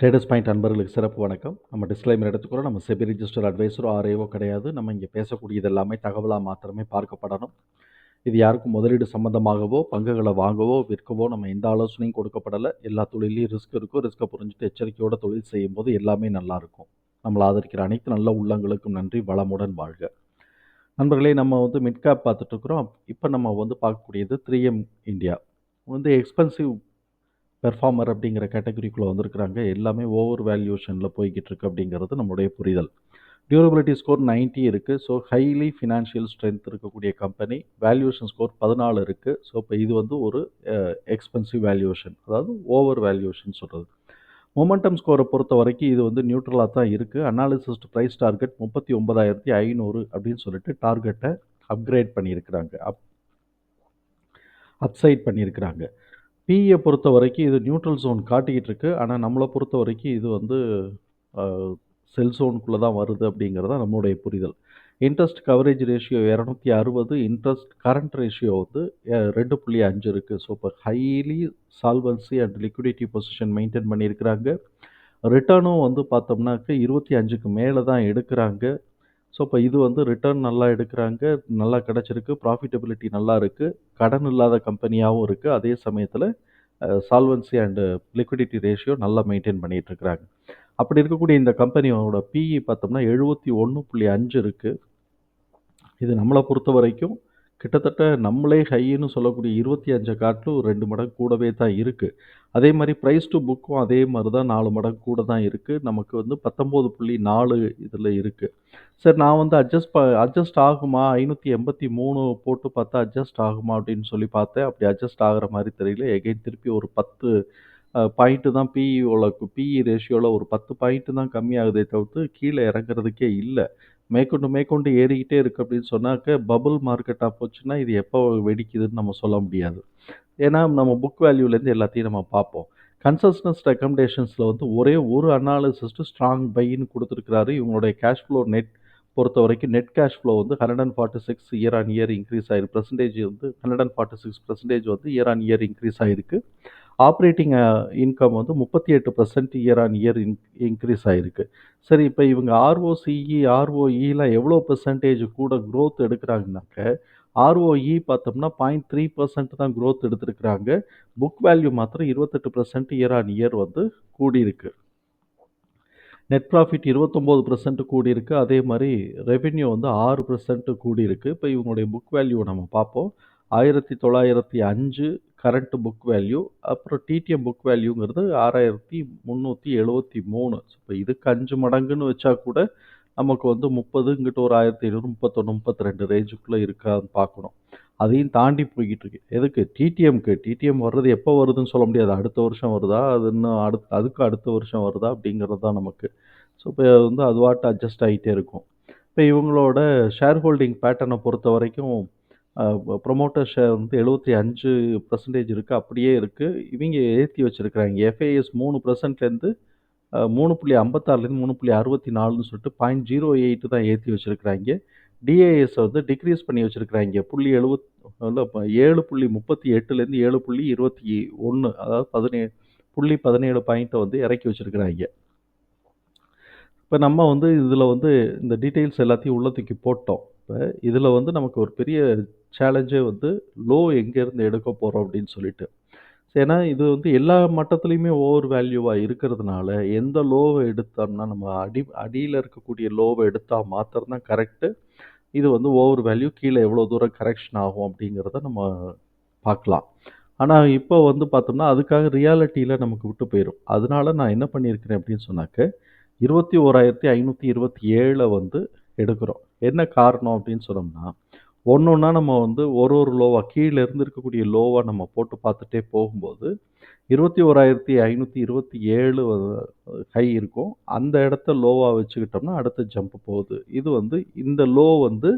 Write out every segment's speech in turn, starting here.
Traders point அன்பர்களுக்கு சிறப்பு வணக்கம். நம்ம டிஸ்க்ளைமர் எடுத்துக்கிறோம். நம்ம செபி ரிஜிஸ்டர் அட்வைஸரோ ஆர்ஏவோ கிடையாது. நம்ம இங்கே பேசக்கூடியது எல்லாமே தகவலாக மாத்திரமே பார்க்கப்படணும். இது யாருக்கும் முதலீடு சம்மந்தமாகவோ பங்குகளை வாங்கவோ விற்கவோ நம்ம எந்த ஆலோசனையும் கொடுக்கப்படலை. எல்லா தொழிலையும் ரிஸ்க் இருக்கும். ரிஸ்க்கை புரிஞ்சுட்டு எச்சரிக்கையோட தொழில் செய்யும் போது எல்லாமே நல்லாயிருக்கும் நம்மளை ஆதரிக்கிற அனைத்து நல்ல உள்ளங்களுக்கும் நன்றி. வளமுடன் வாழ்க. நண்பர்களே நம்ம வந்து மிட்கேப் பார்த்துட்ருக்குறோம் இப்போ நம்ம வந்து பார்க்கக்கூடியது த்ரீ எம் இந்தியா வந்து எக்ஸ்பென்சிவ் பெர்ஃபார்மர் அப்படிங்கிற கேட்டகரிக்குள்ளே வந்திருக்கிறாங்க. எல்லாமே ஓவர் வேல்யூஷனில் போய்கிட்டு இருக்கு அப்படிங்கிறது நம்முடைய புரிதல். டியூரபிலிட்டி ஸ்கோர் 90 இருக்குது ஸோ ஹைலி ஃபினான்ஷியல் ஸ்ட்ரென்த் இருக்கக்கூடிய கம்பெனி வேல்யூஷன் ஸ்கோர் பதினாலு இருக்குது ஸோ இப்போ இது வந்து ஒரு எக்ஸ்பென்சிவ் வேல்யூஷன் அதாவது ஓவர் வேல்யூஷன் சொல்கிறது மொமெண்டம் ஸ்கோரை பொறுத்த வரைக்கும் இது வந்து நியூட்ரலாக தான் இருக்குது அனாலிசிஸ்ட் ப்ரைஸ் டார்கெட் முப்பத்தி ஒன்பதாயிரத்தி ஐநூறு அப்படின்னு சொல்லிட்டு டார்கெட்டை அப்கிரேட் பண்ணியிருக்கிறாங்க. அப் அப்சைட் பண்ணியிருக்கிறாங்க. பிஇயை பொறுத்த வரைக்கும் இது நியூட்ரல் ஜோன் காட்டிக்கிட்டு இருக்கு. ஆனால் நம்மளை பொறுத்த வரைக்கும் இது வந்து செல் ஜோனுக்குள்ளே தான் வருது அப்படிங்கிறது தான் நம்மளுடைய புரிதல். இன்ட்ரெஸ்ட் கவரேஜ் ரேஷியோ இரநூத்தி அறுபது இன்ட்ரெஸ்ட் கரண்ட் ரேஷியோ வந்து ரெண்டு புள்ளி அஞ்சு இருக்குது ஸோ இப்போ highly solvency and liquidity position maintain பண்ணியிருக்கிறாங்க. ரிட்டர்னும் வந்து பார்த்தோம்னாக்க இருபத்தி அஞ்சுக்கு மேலே தான் எடுக்கிறாங்க. ஸோ இப்போ இது வந்து ரிட்டர்ன் நல்லா எடுக்கிறாங்க நல்லா கிடச்சிருக்கு ப்ராஃபிட்டபிலிட்டி நல்லா இருக்குது கடன் இல்லாத கம்பெனியாகவும் இருக்குது அதே சமயத்தில் சால்வன்சி அண்டு லிக்விடிட்டி ரேஷியோ நல்லா மெயின்டைன் பண்ணிகிட்ருக்குறாங்க அப்படி இருக்கக்கூடிய இந்த கம்பெனியோட பிஇ பார்த்தோம்னா எழுபத்தி ஒன்று புள்ளி அஞ்சு இருக்குது இது நம்மளை பொறுத்த வரைக்கும் கிட்டத்தட்ட நம்மளே ஹைன்னு சொல்லக்கூடிய இருபத்தி அஞ்சை காட்டிலும் ரெண்டு மடங்கு கூடவே தான் இருக்குது அதே மாதிரி ப்ரைஸ் டு புக்கும் அதே மாதிரி தான் நாலு மடங்கு கூட தான் இருக்குது நமக்கு வந்து பத்தொம்போது புள்ளி நாலு இதில் இருக்குது சரி நான் வந்து அட்ஜஸ்ட் ப அட்ஜஸ்ட் ஆகுமா? ஐநூற்றி எண்பத்தி மூணு போட்டு பார்த்தா அட்ஜஸ்ட் ஆகுமா அப்படின்னு சொல்லி பார்த்தேன். அப்படி அட்ஜஸ்ட் ஆகிற மாதிரி தெரியல. எகைன் திருப்பி ஒரு பத்து பாயிண்ட்டு தான் பிஇஓல பிஇ ரேஷியோவில் ஒரு பத்து பாயிண்ட்டு தான் கம்மியாகுதே தவிர்த்து கீழே இறங்குறதுக்கே இல்லை. மேற்கொண்டு மேற்கொண்டு ஏறிக்கிட்டே இருக்குது அப்படின்னு சொன்னாக்க பபுள் மார்க்கெட்டாக போச்சுன்னா இது எப்போ வெடிக்குதுன்னு நம்ம சொல்ல முடியாது. ஏன்னா நம்ம புக் வேல்யூலேருந்து எல்லாத்தையும் நம்ம பார்ப்போம். கன்சஸ்னஸ் ரெக்கமெண்டேஷன்ஸில் வந்து ஒரே ஒரு அனாலிசிஸ்ட்டு ஸ்ட்ராங் பைன்னு கொடுத்துருக்கிறாரு. இவங்களுடைய கேஷ் ஃப்ளோ நெட் பொறுத்த வரைக்கும் நெட் கேஷ் ஃப்ளோ வந்து hundred and forty six year on year increase ஆயிருக்கு பர்சன்டேஜ் வந்து hundred and forty six percentage வந்து இயர் ஆன் இயர் இன்க்ரீஸ் ஆகிருக்கு ஆப்ரேட்டிங் இன்கம் uh, வந்து முப்பத்தி எட்டு percent year on year in increase ஆகிருக்கு சரி இப்போ இவங்க ஆர்ஓசிஇ ஆர்ஓஇலாம் எவ்வளோ பர்சன்டேஜ் கூட க்ரோத் எடுக்கிறாங்கனாக்க ஆர்ஓஇ பார்த்தோம்னா பாயிண்ட் த்ரீ பர்சன்ட் தான் க்ரோத் எடுத்திருக்கிறாங்க. புக் வேல்யூ மாத்திரம் இருபத்தெட்டு பர்சன்ட் இயர் ஆன் இயர் வந்து கூடியிருக்கு. நெட் ப்ராஃபிட் இருபத்தொம்போது பர்சன்ட் கூடியிருக்கு. அதே மாதிரி ரெவென்யூ வந்து ஆறு பர்சன்ட் கூடியிருக்கு. இப்போ இவங்களுடைய புக் வேல்யூவை நம்ம பார்ப்போம். ஆயிரத்தி தொள்ளாயிரத்தி அஞ்சு கரண்ட் புக் வேல்யூ அப்புறம் டிடிஎம் புக் வேல்யூங்கிறது ஆறாயிரத்தி முந்நூற்றி எழுபத்தி மூணு. இப்போ இதுக்கு அஞ்சு மடங்குன்னு வச்சா கூட நமக்கு வந்து முப்பது இங்கிட்ட ஒரு ஆயிரத்தி ஐநூறு முப்பத்தொன்று முப்பத்தி ரெண்டு ரேஞ்சுக்குள்ளே இருக்கான்னு பார்க்கணும். அதையும் தாண்டி போய்கிட்டு இருக்கு எதுக்கு டிடிஎம்க்கு டிடிஎம் வர்றது எப்போ வருதுன்னு சொல்ல முடியாது. அடுத்த வருஷம் வருதா? அது இன்னும் அடுத்து அதுக்கு அடுத்த வருஷம் வருதா? அப்படிங்கிறது தான் நமக்கு. ஸோ இப்போ வந்து அதுவாட்டு அட்ஜஸ்ட் ஆகிட்டே இருக்கும். இப்போ இவங்களோட ஷேர் ஹோல்டிங் பேட்டர்னை பொறுத்த வரைக்கும் ப்ரொமோட்டர் ஷேர் வந்து எழுபத்தி அஞ்சு பர்சன்டேஜ் இருக்குது அப்படியே இருக்குது இவங்க ஏற்றி வச்சுருக்கிறாங்க. எஃப்ஐஎஸ் மூணு பர்சன்ட்லேருந்து மூணு புள்ளி ஐம்பத்தாறுலேருந்து மூணு புள்ளி அறுபத்தி நாலுன்னு சொல்லிட்டு பாயிண்ட் ஜீரோ எயிட்டு தான் ஏற்றி வச்சுருக்கிறாங்க. டிஏஎஸ் வந்து டிக்ரீஸ் பண்ணி வச்சுருக்கிறாங்க. புள்ளி எழுபத் இல்லை இப்போ ஏழு புள்ளி முப்பத்தி எட்டுலேருந்து ஏழு புள்ளி இருபத்தி ஒன்று அதாவது பதினேழு புள்ளி பதினேழு பாயிண்ட்டை வந்து இறக்கி வச்சுருக்கிறாங்க. இப்போ நம்ம வந்து இதில் வந்து இந்த டீட்டெயில்ஸ் எல்லாத்தையும் உள்ள தூக்கி போட்டோம். இப்போ இதில் வந்து நமக்கு ஒரு பெரிய சேலஞ்சே வந்து லோ எங்கேருந்து எடுக்க போகிறோம் அப்படின்னு சொல்லிட்டு. ஏன்னா இது வந்து எல்லா மட்டத்துலேயுமே ஓவர் வேல்யூவாக இருக்கிறதுனால எந்த லோவை எடுத்தோம்னா நம்ம அடி அடியில் இருக்கக்கூடிய லோவை எடுத்தால் மாத்திரம் தான் கரெக்டு இது வந்து ஓவர் வேல்யூ கீழே எவ்வளோ தூரம் கரெக்ஷன் ஆகும் அப்படிங்கிறத நம்ம பார்க்கலாம். ஆனால் இப்போ வந்து பார்த்தோம்னா அதுக்காக ரியாலிட்டியில் நமக்கு விட்டு போயிடும் அதனால நான் என்ன பண்ணியிருக்கிறேன் அப்படின்னு சொன்னாக்க இருபத்தி ஓராயிரத்தி ஐநூற்றி இருபத்தி ஏழை வந்து எடுக்கிறோம். என்ன காரணம் அப்படின்னு சொன்னோம்னா ஒன்று ஒன்றா நம்ம வந்து ஒரு ஒரு லோவாக கீழே இருந்து இருக்கக்கூடிய லோவாக நம்ம போட்டு பார்த்துட்டே போகும்போது இருபத்தி ஓராயிரத்தி ஐநூற்றி இருபத்தி ஏழு ஹை இருக்கும். அந்த இடத்த லோவாக வச்சுக்கிட்டோம்னா அடுத்த ஜம்ப் போகுது. இது வந்து இந்த லோ வந்து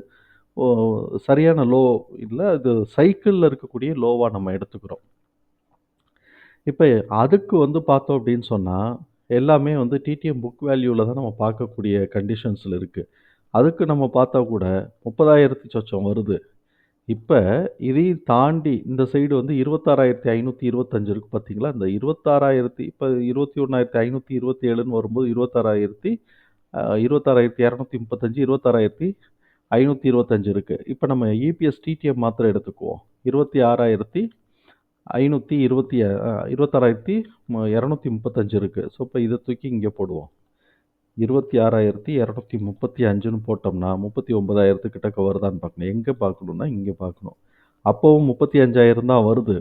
சரியான லோ இல்லை அது சைக்கிளில் இருக்கக்கூடிய லோவாக நம்ம எடுத்துக்கிறோம். இப்போ அதுக்கு வந்து பார்த்தோம் அப்படின்னு சொன்னால் எல்லாமே வந்து டிடிஎம் புக் வேல்யூவில் தான் நம்ம பார்க்கக்கூடிய கண்டிஷன்ஸில் இருக்குது அதுக்கு நம்ம பார்த்தா கூட முப்பதாயிரத்தி சொச்சம் வருது. இப்போ இதையும் தாண்டி இந்த சைடு வந்து இருபத்தாறாயிரத்தி ஐநூற்றி இருபத்தஞ்சு இருக்குது பார்த்தீங்களா? இந்த இருபத்தாறாயிரத்தி இப்போ இருபத்தி ஒன்றாயிரத்தி ஐநூற்றி இருபத்தி ஏழுன்னு வரும்போது இருபத்தாறாயிரத்தி இருபத்தாறாயிரத்தி இரநூத்தி முப்பத்தஞ்சு இருபத்தாறாயிரத்தி ஐநூற்றி இருபத்தஞ்சு இருக்குது இப்போ நம்ம யூபிஎஸ் டிடிஎம் மாத்திரை எடுத்துக்குவோம். இருபத்தி ஆறாயிரத்தி ஐநூற்றி இருபத்தி இருபத்தாறாயிரத்தி இரநூத்தி முப்பத்தஞ்சு இருக்குது ஸோ இப்போ இதை தூக்கி இங்கே போடுவோம். 26,235ன்னு போட்டோம்னா, 39,000 கிட்டக்க வருதான்னு பார்க்கணும். எங்கே பார்க்கணுன்னா இங்கே பார்க்கணும். அப்போவும் முப்பத்தி அஞ்சாயிரம் தான் வருது.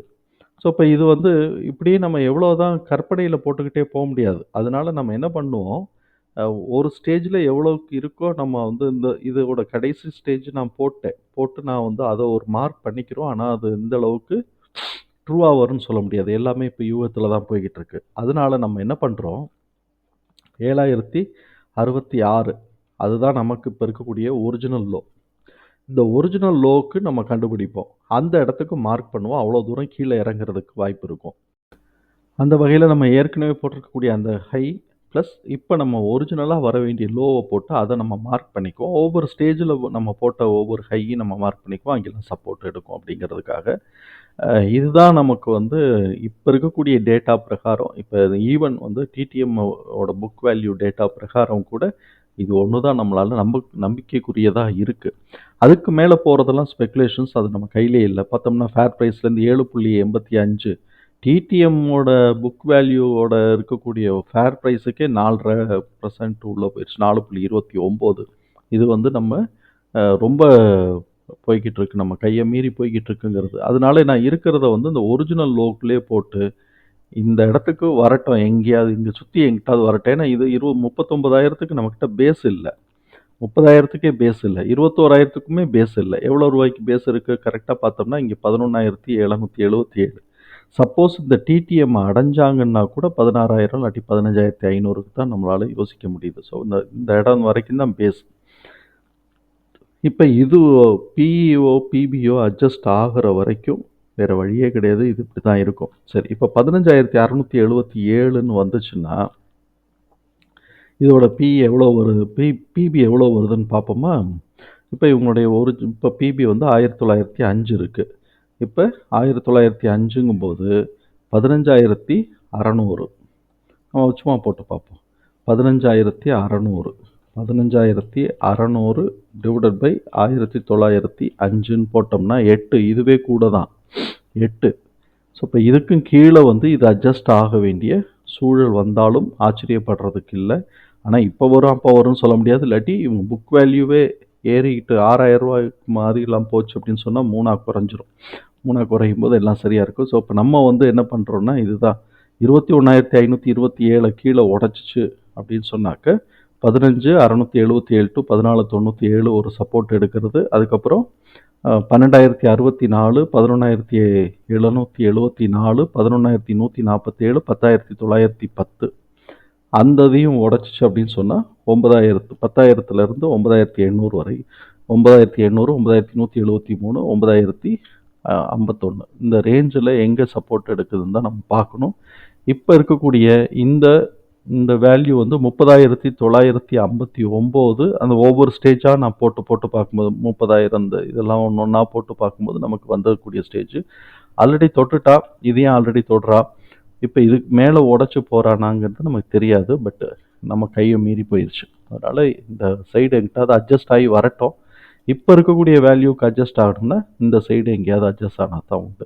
ஸோ, இப்போ இது வந்து இப்படியே நம்ம எவ்வளோ தான் கற்பனையில் போட்டுக்கிட்டே போக முடியாது. அதனால் நம்ம என்ன பண்ணுவோம், ஒரு ஸ்டேஜில் எவ்வளோக்கு இருக்கோ நம்ம வந்து இந்த இதோட கடைசி ஸ்டேஜ் நான் போட்டேன். போட்டு நான் வந்து அதை ஒரு மார்க் பண்ணிக்கிறோம். ஆனால் அது இந்த அளவுக்கு ட்ரூவாக வரும்னு சொல்ல முடியாது. எல்லாமே இப்போ யூகத்தில் தான் போய்கிட்டு இருக்கு. அதனால நம்ம என்ன பண்ணுறோம் ஏழாயிரத்தி அறுபத்தி ஆறு அதுதான் நமக்கு இப்போ இருக்கக்கூடிய ஒரிஜினல் லோ. இந்த ஒரிஜினல் லோவுக்கு நம்ம கண்டுபிடிப்போம். அந்த இடத்துக்கு மார்க் பண்ணுவோம். அவ்வளோ தூரம் கீழே இறங்குறதுக்கு வாய்ப்பு இருக்கும். அந்த வகையில் நம்ம ஏற்கனவே போட்டிருக்கக்கூடிய அந்த ஹை ப்ளஸ் இப்போ நம்ம ஒரிஜினலாக வர வேண்டிய லோவை போட்டு அதை நம்ம மார்க் பண்ணிக்குவோம். ஒவ்வொரு ஸ்டேஜில் நம்ம போட்ட ஒவ்வொரு ஹையும் நம்ம மார்க் பண்ணிக்குவோம். அங்கெல்லாம் சப்போர்ட் எடுக்கும் அப்படிங்கிறதுக்காக. இதுதான் நமக்கு வந்து இப்போ இருக்கக்கூடிய டேட்டா பிரகாரம். இப்போ ஈவன் வந்து டிடிஎம் ஓட புக் வேல்யூ டேட்டா பிரகாரம் கூட இது ஒன்று தான் நம்மளால நம்ப நம்பிக்கைக்குரியதாக இருக்குது அதுக்கு மேலே போகிறதெல்லாம் ஸ்பெகுலேஷன்ஸ் அது நம்ம கையிலே இல்லை. பார்த்தோம்னா ஃபேர் ப்ரைஸ்லேருந்து ஏழு புள்ளி எண்பத்தி அஞ்சு டிடிஎம்மோட புக் வேல்யூவோட இருக்கக்கூடிய ஃபேர் பிரைஸுக்கே 4.5% உள்ள போயிருச்சு. 4.29 இது வந்து நம்ம ரொம்ப போய்கிட்டு இருக்கு. நம்ம கையை மீறி போய்கிட்டு இருக்குங்கிறது. அதனால நான் இருக்கிறத வந்து இந்த ஒரிஜினல் லோக்குள்ளயே போட்டு, இந்த இடத்துக்கு வரட்டும் எங்கேயாவது இங்கே சுற்றி எங்கிட்டாவது வரட்டும். ஏன்னா இது இரு 39,000க்கு நம்மகிட்ட பேஸ் இல்லை முப்பதாயிரத்துக்கே பேஸ் இல்லை இருபத்தோராயிரத்துக்குமே பேஸ் இல்லை எவ்வளோ ரூபாய்க்கு பேஸ் இருக்குது கரெக்டாக பார்த்தோம்னா, இங்கே பதினொனாயிரத்தி எழநூற்றி எழுபத்தி ஏழு சப்போஸ் இந்த டிடிஎம் அடைஞ்சாங்கன்னா கூட 16,000 இல்லாட்டி 15,500க்கு தான் நம்மளால் யோசிக்க முடியுது. ஸோ, இந்த இந்த இடம் வரைக்கும் தான் பேஸ். இப்போ இது பிஇஓ பிபிஓ அட்ஜஸ்ட் ஆகிற வரைக்கும் வேறு வழியே கிடையாது. இது இப்படி தான் இருக்கும். சரி இப்போ பதினஞ்சாயிரத்தி அறநூற்றி எழுபத்தி ஏழுன்னு வந்துச்சுன்னா இதோட பி எவ்வளோ வருது? பி பிபி எவ்வளோ வருதுன்னு பார்ப்போமா? இப்போ இவங்களுடைய ஒரு இப்போ பிபி வந்து ஆயிரத்தி தொள்ளாயிரத்தி அஞ்சு இருக்குது இப்போ ஆயிரத்தி தொள்ளாயிரத்தி அஞ்சுங்கும்போது பதினஞ்சாயிரத்தி அறநூறு. நம்ம சும்மா போட்டு பார்ப்போம். பதினஞ்சாயிரத்தி அறநூறு. 15,600 15,600 டிவைடட் பை 1905ன்னு போட்டோம்னா எட்டு இதுவே கூட தான். எட்டு ஸோ, இப்போ இதுக்கும் கீழே வந்து இது அட்ஜஸ்ட் ஆக வேண்டிய சூழல் வந்தாலும் ஆச்சரியப்படுறதுக்கு இல்லை ஆனால் இப்போ வரும், அப்போ வரும்னு சொல்ல முடியாது. இல்லாட்டி இவங்க புக் வேல்யூவே ஏறிக்கிட்டு ரூ. 6,000 போச்சு அப்படின்னு சொன்னால் மூணாக குறைஞ்சிரும். 3ஆ குறையும்போது எல்லாம் சரியாக இருக்கும். ஸோ, இப்போ நம்ம வந்து என்ன பண்ணுறோன்னா இதுதான் இருபத்தி ஒன்றாயிரத்தி ஐநூற்றி இருபத்தி ஏழை கீழே உடச்சிச்சு அப்படின்னு சொன்னாக்க பதினஞ்சு அறநூற்றி எழுபத்தி ஏழு டு பதினாலு தொண்ணூற்றி ஏழு ஒரு சப்போர்ட் எடுக்கிறது. அதுக்கப்புறம் பன்னெண்டாயிரத்தி அறுபத்தி நாலு பதினொன்றாயிரத்தி எழுநூற்றி எழுபத்தி நாலு பதினொன்றாயிரத்தி நூற்றி நாற்பத்தேழு பத்தாயிரத்தி தொள்ளாயிரத்தி பத்து. அந்த இதையும் உடச்சிச்சு அப்படின்னு சொன்னால் ஒன்பதாயிரத்து பத்தாயிரத்துலேருந்து ஒன்பதாயிரத்தி எண்ணூறு வரை. ஒன்பதாயிரத்தி எண்ணூறு ஒன்பதாயிரத்தி நூற்றி எழுபத்தி மூணு ஒன்பதாயிரத்தி ஐம்பத்தொன்று இந்த ரேஞ்சில் எங்கே சப்போர்ட் எடுக்குதுன்னு தான் நம்ம பார்க்கணும். இப்போ இருக்கக்கூடிய இந்த இந்த வேல்யூ வந்து 30,959 அந்த ஒவ்வொரு ஸ்டேஜாக நான் போட்டு போட்டு பார்க்கும்போது 30,000 இந்த இதெல்லாம் ஒன்று ஒன்றா போட்டு பார்க்கும்போது நமக்கு வந்தக்கூடிய ஸ்டேஜ். ஆல்ரெடி தொட்டுட்டா, இதையும் ஆல்ரெடி தொடுறா. இப்போ இதுக்கு மேலே உடச்சி போகிறானாங்கிறது நமக்கு தெரியாது. பட்டு நம்ம கையை மீறி போயிடுச்சு அதனால் இந்த சைடு எங்கிட்ட அது அட்ஜஸ்ட் ஆகி வரட்டும். இப்போ இருக்கக்கூடிய வேல்யூக்கு அட்ஜஸ்ட் ஆகணும்னா, இந்த சைடு எங்கேயாவது அட்ஜஸ்ட் ஆனா தான் உண்டு.